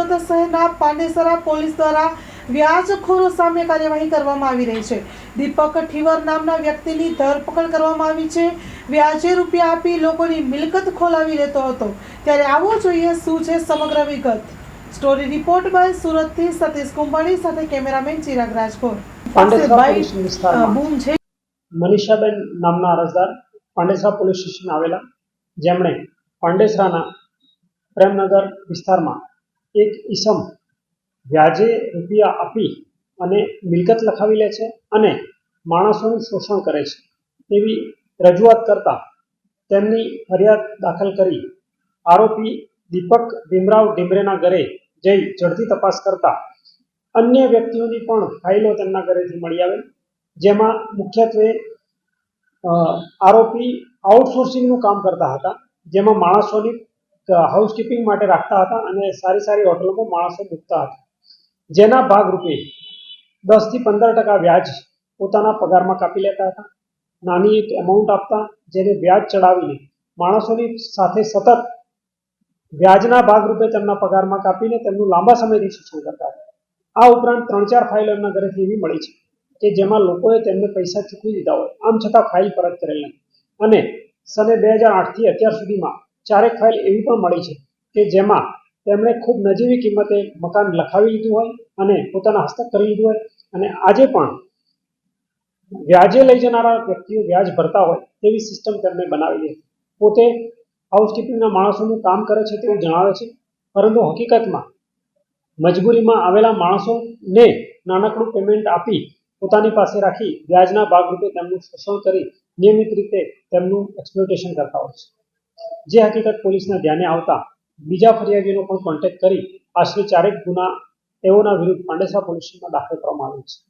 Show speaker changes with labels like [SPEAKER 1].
[SPEAKER 1] સુરત શહેરના પાંડેસરા પોલીસ દ્વારા વ્યાજખોરો સામે કાર્યવાહી કરવામાં આવી રહી છે. દીપક ઠીવર નામના વ્યક્તિની ધરપકડ કરવામાં આવી છે. વ્યાજે રૂપિયા આપી લોકોની મિલકત ખોલાવી લેતો હતો. ત્યારે આવો જોઈએ શું છે સમગ્ર વિગત. સ્ટોરી રિપોર્ટ બાય સુરતથી સતીશ કુંભાણી સાથે કેમેરામેન ચિરાગ રાજકોર. બૂમ છે.
[SPEAKER 2] મનીષાબેન નામના અરજદાર પાંડેસરા પોલીસ સ્ટેશન આવેલા. જેમણે પાંડેસરાના પ્રેમનગર વિસ્તારમાં એક ઈસમ. વ્યાજે રૂપિયા આપી અને મિલકત લખાવી લે છે અને માણસોનું શોષણ કરે છે. તેવી રજૂઆત કરતા તેમની ફરિયાદ દાખલ કરી આરોપી દીપક ભીમરાવ ડિમરેના ઘરે જઈ ઝડપી તપાસ કરતા અન્ય વ્યક્તિઓની પણ ફાઇલો તેમના ઘરેથી મળી આવે જેમાં મુખ્યત્વે આરોપી આઉટસોર્સિંગનું કામ કરતા હતા, જેમાં માણસોની હાઉસકીપિંગ માટે રાખતા હતા અને સારી સારી હોટલોમાં માણસો મૂકતા હતા. જેના ભાગરૂપે દસથી પંદર ટકા વ્યાજ પોતાના પગારમાં કાપી લેતા હતા. નાની એક એમાઉન્ટ આપતા, જેને વ્યાજ ચડાવીને માણસોની સાથે સતત વ્યાજના ભાગરૂપે તેમના પગારમાં કાપીને તેમનું લાંબા સમયથી શોષણ કરતા હતા. આ ઉપરાંત ત્રણ ચાર ફાઇલો એમના ઘરેથી એવી મળી છે કે જેમાં લોકોએ તેમને પૈસા ચૂકવી દીધા હોય. આમ છતાં ફાઇલ પરત કરેલ નથી. અને સને બે હજાર આઠથી અત્યાર સુધીમાં ચારેક ફાઇલ એવી પણ મળી છે કે જેમાં તેમણે ખૂબ નજીવી કિંમતે મકાન લખાવી લીધું હોય અને પોતાના હસ્તક કરી લીધું હોય અને આજે પણ વ્યાજે લઈ જનારા વ્યક્તિઓ વ્યાજ ભરતા હોય તેવી સિસ્ટમ તેમણે બનાવી હતી. પોતે હાઉસકીપિંગના માણસોનું કામ કરે છે તેવું જણાવે છે. પરંતુ હકીકતમાં મજબૂરીમાં આવેલા માણસોને નાનકડું પેમેન્ટ આપી પોતાની પાસે રાખી વ્યાજના ભાગરૂપે તેમનું શોષણ કરી નિયમિત રીતે તેમનું એક્સપ્લોટેશન કરતા હોય છે. જે હકીકત પોલીસના ધ્યાને આવતા બીજા ફરિયાદીનો પણ કોન્ટેક્ટ કરી આશરે ચારેક ગુના તેઓના વિરુદ્ધ પાંડેસરા પોલીસ સ્ટેશનમાં દાખલ કરવામાં આવ્યો છે.